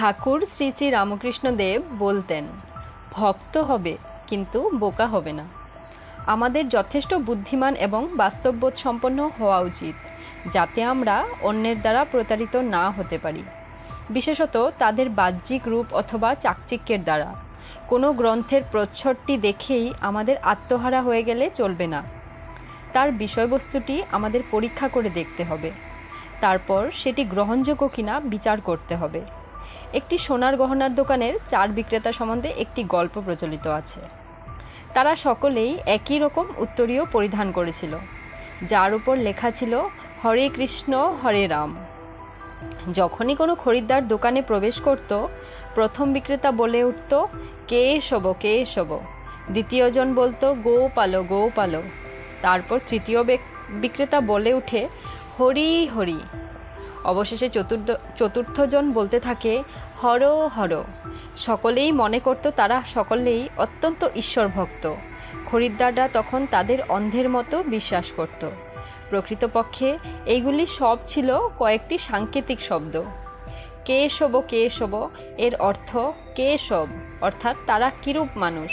ঠাকুর শ্রী শ্রী রামকৃষ্ণদেব বলতেন, ভক্ত হবে, কিন্তু বোকা হবে না। আমাদের যথেষ্ট বুদ্ধিমান এবং বাস্তববোধ সম্পন্ন হওয়া উচিত, যাতে আমরা অন্যের দ্বারা প্রতারিত না হতে পারি। বিশেষত তাদের বাহ্যিক রূপ অথবা চাকচিক্যের দ্বারা। কোনো গ্রন্থের প্রচ্ছদটি দেখেই আমাদের আত্মহারা হয়ে গেলে চলবে না। তার বিষয়বস্তুটি আমাদের পরীক্ষা করে দেখতে হবে। তারপর সেটি গ্রহণযোগ্য কিনা বিচার করতে হবে। একটি সোনার গহনার দোকানের চার বিক্রেতা সম্বন্ধে একটি গল্প প্রচলিত আছে। তারা সকলেই একই রকম উত্তরীয় পরিধান করেছিল, যার উপর লেখা ছিল, হরে কৃষ্ণ, হরে রাম। যখনই কোনো খরিদ্দার দোকানে প্রবেশ করত, প্রথম বিক্রেতা বলে উঠত, কে শোব কে শোব? দ্বিতীয়জন বলতো গো পালো গো পালো তারপর তৃতীয় বিক্রেতা বলে উঠে, হরি হরি। অবশেষে চতুর্থ চতুর্থজন বলতে থাকে, হর হর। সকলেই মনে করত তারা সকলেই অত্যন্ত ঈশ্বরভক্ত। খরিদ্দাররা তখন তাদের অন্ধের মতো বিশ্বাস করত। প্রকৃতপক্ষে এইগুলি সব ছিল কয়েকটি সাংকেতিক শব্দ। কে শোব কে শোব এর অর্থ কে সব অর্থাৎ তারা কিরূপ মানুষ?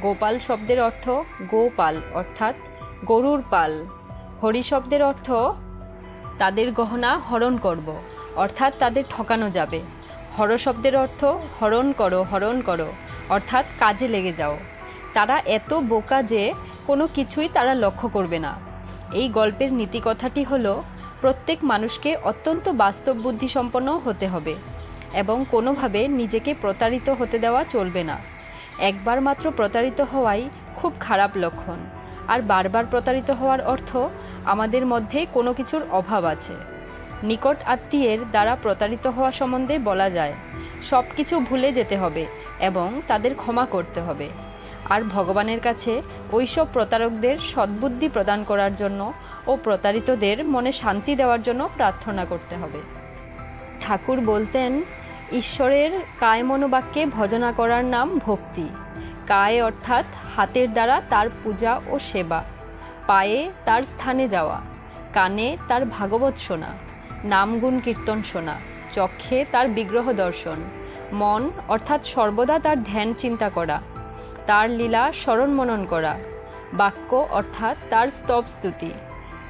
গোপাল শব্দের অর্থ গোপাল, অর্থাৎ গরুর পাল। হরি শব্দের অর্থ তাদের গহনা হরণ করব, অর্থাৎ তাদের ঠকানো যাবে। হর শব্দের অর্থ, হরণ করো হরণ করো, অর্থাৎ কাজে লেগে যাও। তারা এত বোকা যে কোনো কিছুই তারা লক্ষ্য করবে না। এই গল্পের নীতিকথাটি হলো, প্রত্যেক মানুষকে অত্যন্ত বাস্তব বুদ্ধিসম্পন্ন হতে হবে এবং কোনোভাবে নিজেকে প্রতারিত হতে দেওয়া চলবে না। একবার মাত্র প্রতারিত হওয়াই খুব খারাপ লক্ষণ। আর বারবার প্রতারিত হওয়ার অর্থ আমাদের মধ্যে কোনো কিছুর অভাব আছে। নিকট আত্মীয়ের দ্বারা প্রতারিত হওয়া সম্বন্ধে বলা যায় সব কিছু ভুলে যেতে হবে এবং তাদের ক্ষমা করতে হবে। আর ভগবানের কাছে ওইসব প্রতারকদের সদ্বুদ্ধি প্রদান করার জন্য ও প্রতারিতদের মনে শান্তি দেওয়ার জন্য প্রার্থনা করতে হবে। ঠাকুর বলতেন, ঈশ্বরের কায় মনোবাক্যে ভজনা করার নাম ভক্তি। কায় অর্থাৎ হাতের দ্বারা তার পূজা ও সেবা, পায়ে তার স্থানে যাওয়া, কানে তার ভাগবত শোনা, নামগুণ কীর্তন শোনা, চক্ষে তার বিগ্রহ দর্শন, মন অর্থাৎ সর্বদা তার ধ্যান চিন্তা করা, তার লীলা স্মরণ মনন করা, বাক্য অর্থাৎ তার স্তব স্তুতি,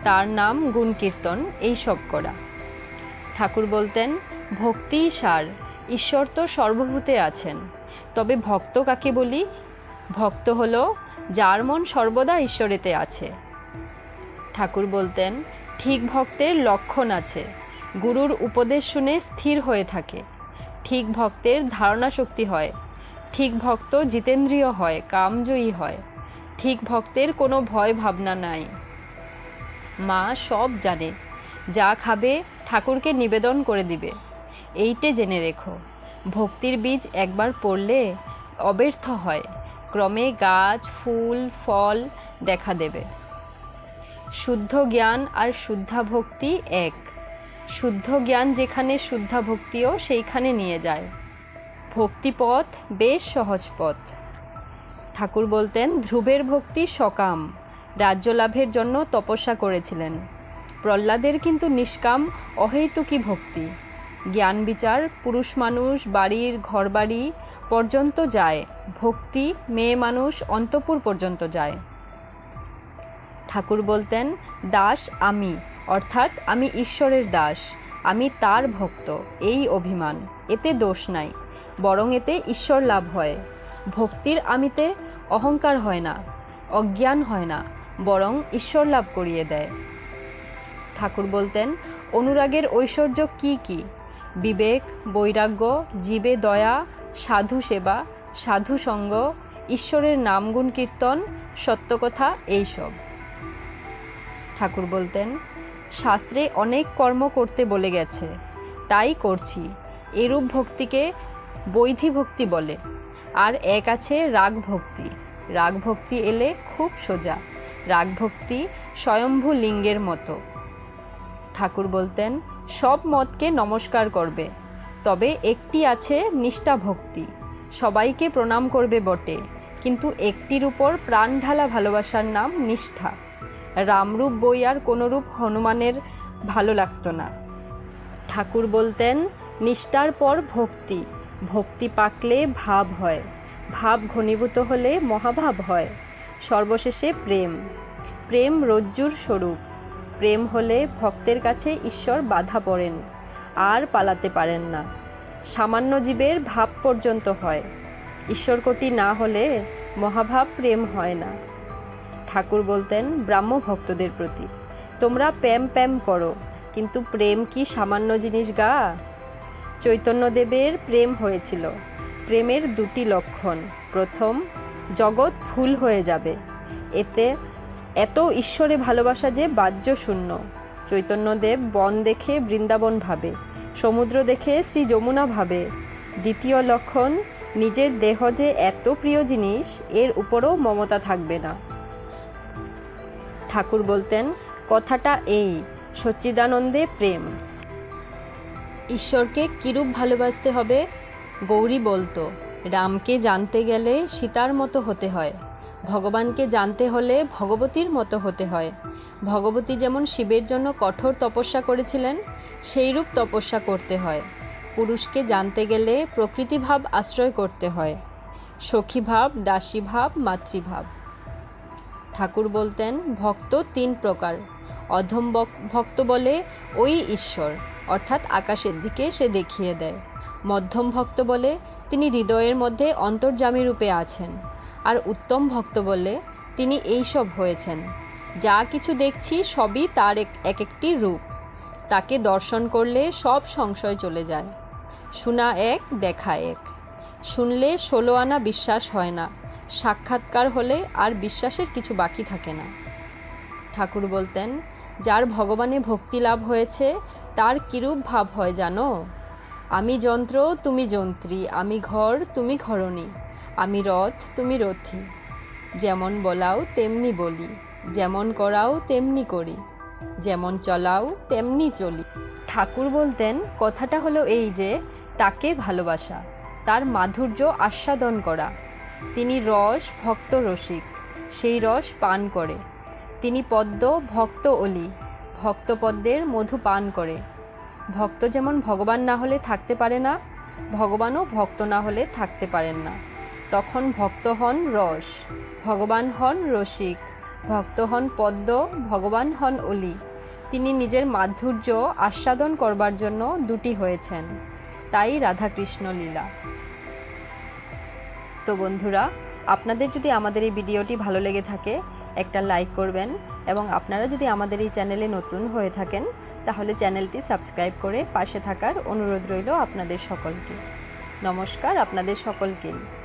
তার নাম গুণ কীর্তন, এইসব করা। ঠাকুর বলতেন, ভক্তি সার। ঈশ্বর তো সর্বভূতে আছেন। তবে ভক্ত কাকে বলি? ভক্ত হলো যার মন সর্বদা ঈশ্বরেতে আছে। ঠাকুর বলতেন, ঠিক ভক্তের লক্ষণ আছে। গুরুর উপদেশ শুনে স্থির হয়ে থাকে। ঠিক ভক্তের ধারণা শক্তি হয়। ঠিক ভক্ত জিতেন্দ্রীয় হয়, কামজয়ী হয়। ঠিক ভক্তের কোনো ভয় ভাবনা নাই। মা সব জানে। যা খাবে ঠাকুরকে নিবেদন করে দিবে। এইটে জেনে রেখো। ভক্তির বীজ একবার পড়লে অব্যর্থ হয়। ক্রমে গাছ, ফুল, ফল দেখা দেবে। শুদ্ধ জ্ঞান আর শুদ্ধা ভক্তি এক। শুদ্ধ জ্ঞান যেখানে শুদ্ধা ভক্তিও সেইখানে নিয়ে যায়। ভক্তিপথ বেশ সহজ পথ। ঠাকুর বলতেন, ধ্রুবের ভক্তি সকাম। রাজ্য লাভের জন্য তপস্যা করেছিলেন। প্রহ্লাদের কিন্তু নিষ্কাম, অহেতুকী ভক্তি। জ্ঞান বিচার, পুরুষ মানুষ, বাড়ির, ঘরবাড়ি পর্যন্ত যায়। ভক্তি, মেয়ে মানুষ অন্তপুর পর্যন্ত যায়। ঠাকুর বলতেন, দাস আমি, অর্থাৎ আমি ঈশ্বরের দাস, আমি তার ভক্ত, এই অভিমান, এতে দোষ নাই, বরং এতে ঈশ্বর লাভ হয়। ভক্তির আমিতে অহংকার হয় না, অজ্ঞান হয় না, বরং ঈশ্বর লাভ করিয়ে দেয়। ঠাকুর বলতেন, অনুরাগের ঐশ্বর্য কি কি? বিবেক, বৈরাগ্য, জীবে দয়া, সাধু সেবা, সাধু সঙ্গ, ঈশ্বরের নামগুণ কীর্তন, সত্যকথা এইসব। ঠাকুর বলতেন, শাস্ত্রে অনেক কর্ম করতে বলে গেছে, তাই করছি। এরূপ ভক্তিকে বৈধি ভক্তি বলে, আর এক আছে রাগ ভক্তি। রাগ ভক্তি এলে খুব সোজা। রাগ ভক্তি স্বয়ম্ভু লিঙ্গের মতো। ঠাকুর বলতেন, সব মতকে নমস্কার করবে, তবে একটি আছে নিষ্ঠা ভক্তি সবাইকে প্রণাম করবে বটে, কিন্তু একটির উপর প্রাণ ঢালা ভালোবাসার নাম নিষ্ঠা। রামরূপ বই আর কোনোরূপ হনুমানের ভালো লাগতো না। ঠাকুর বলতেন, নিষ্ঠার পর ভক্তি ভক্তি পাকলে ভাব হয়, ভাব ঘনীভূত হলে মহাভাব হয়, সর্বশেষে প্রেম প্রেম রজ্জুর স্বরূপ। প্রেম হলে ভক্তের কাছে ঈশ্বর বাধা পড়েন, আর পালাতে পারেন না। সামান্য জীবের ভাব পর্যন্ত হয়। ঈশ্বরকটি না হলে মহাভাব প্রেম হয় না। ঠাকুর বলতেন ব্রাহ্ম ভক্তদের প্রতি, তোমরা প্যাম প্যাম করো, কিন্তু প্রেম কি সামান্য জিনিস গা? চৈতন্যদেবের প্রেম হয়েছিল। প্রেমের দুটি লক্ষণ। প্রথম, জগৎ ফুল হয়ে যাবে। এতে এত ঈশ্বরে ভালোবাসা যে বাহ্য শূন্য। চৈতন্যদেব বন দেখে বৃন্দাবন ভাবে, সমুদ্র দেখে শ্রী যমুনা ভাবে। দ্বিতীয় লক্ষণ, নিজের দেহ যে এত প্রিয় জিনিস, এর উপরও মমতা থাকবে না। ঠাকুর বলতেন, কথাটা এই, সচ্চিদানন্দে প্রেম। ঈশ্বরকে কিরূপ ভালোবাসতে হবে? গৌরী বলতো, রামকে জানতে গেলে সীতার মতো হতে হয়। ভগবানকে জানতে হলে ভগবতীর মতো হতে হয়। ভগবতী যেমন শিবের জন্য কঠোর তপস্যা করেছিলেন, সেইরূপ তপস্যা করতে হয়। পুরুষকে জানতে গেলে প্রকৃতিভাব আশ্রয় করতে হয়। সখীভাব, দাসীভাব, মাতৃভাব। ঠাকুর বলতেন, ভক্ত তিন প্রকার। অধম ভক্ত বলে ওই ঈশ্বর, অর্থাৎ আকাশের দিকে সে দেখিয়ে দেয়। মধ্যম ভক্ত বলে তিনি হৃদয়ের মধ্যে অন্তর্যামী রূপে আছেন। আর উত্তম ভক্ত বলে তিনি এইসব হয়েছেন। যা কিছু দেখছি সবই তার এক এক একটি রূপ। তাকে দর্শন করলে সব সংশয় চলে যায়। শোনা এক, দেখা এক। শুনলে ষোলো আনা বিশ্বাস হয় না। সাক্ষাৎকার হলে আর বিশ্বাসের কিছু বাকি থাকে না। ঠাকুর বলতেন, যার ভগবানে ভক্তি লাভ হয়েছে, তার কিরূপ ভাব হয় জানো? আমি যন্ত্র, তুমি যন্ত্রী, আমি ঘর, তুমি ঘরণী। আমি রথ, তুমি রথী। যেমন বলাও, তেমনি বলি। যেমন করাও, তেমনি করি। যেমন চলাও, তেমনি চলি। ঠাকুর বলতেন, কথাটা হলো এই যে, তাকে ভালোবাসা, তার মাধুর্য আস্বাদন করা। তিনি রস, ভক্ত রসিক, সেই রস পান করে। তিনি পদ্ম, ভক্ত অলি, ভক্ত পদ্মের মধু পান করে। ভক্ত যেমন ভগবান না হলে থাকতে পারে না, ভগবানও ভক্ত না হলে থাকতে পারেন না। তখন ভক্ত হন রস, ভগবান হন রসিক, ভক্ত হন পদ্ম, ভগবান হন অলি। তিনি নিজের মাধুর্য আস্বাদন করবার জন্য দুটি হয়েছেন, তাই রাধাকৃষ্ণ লীলা। তো বন্ধুরা, আপনাদের যদি আমাদের এই ভিডিওটি ভালো লেগে থাকে, একটা লাইক করবেন এবং আপনারা যদি আমাদের এই চ্যানেলে নতুন হয়ে থাকেন, তাহলে চ্যানেলটি সাবস্ক্রাইব করে পাশে থাকার অনুরোধ রইল আপনাদের সকলকে। নমস্কার আপনাদের সকলকেই।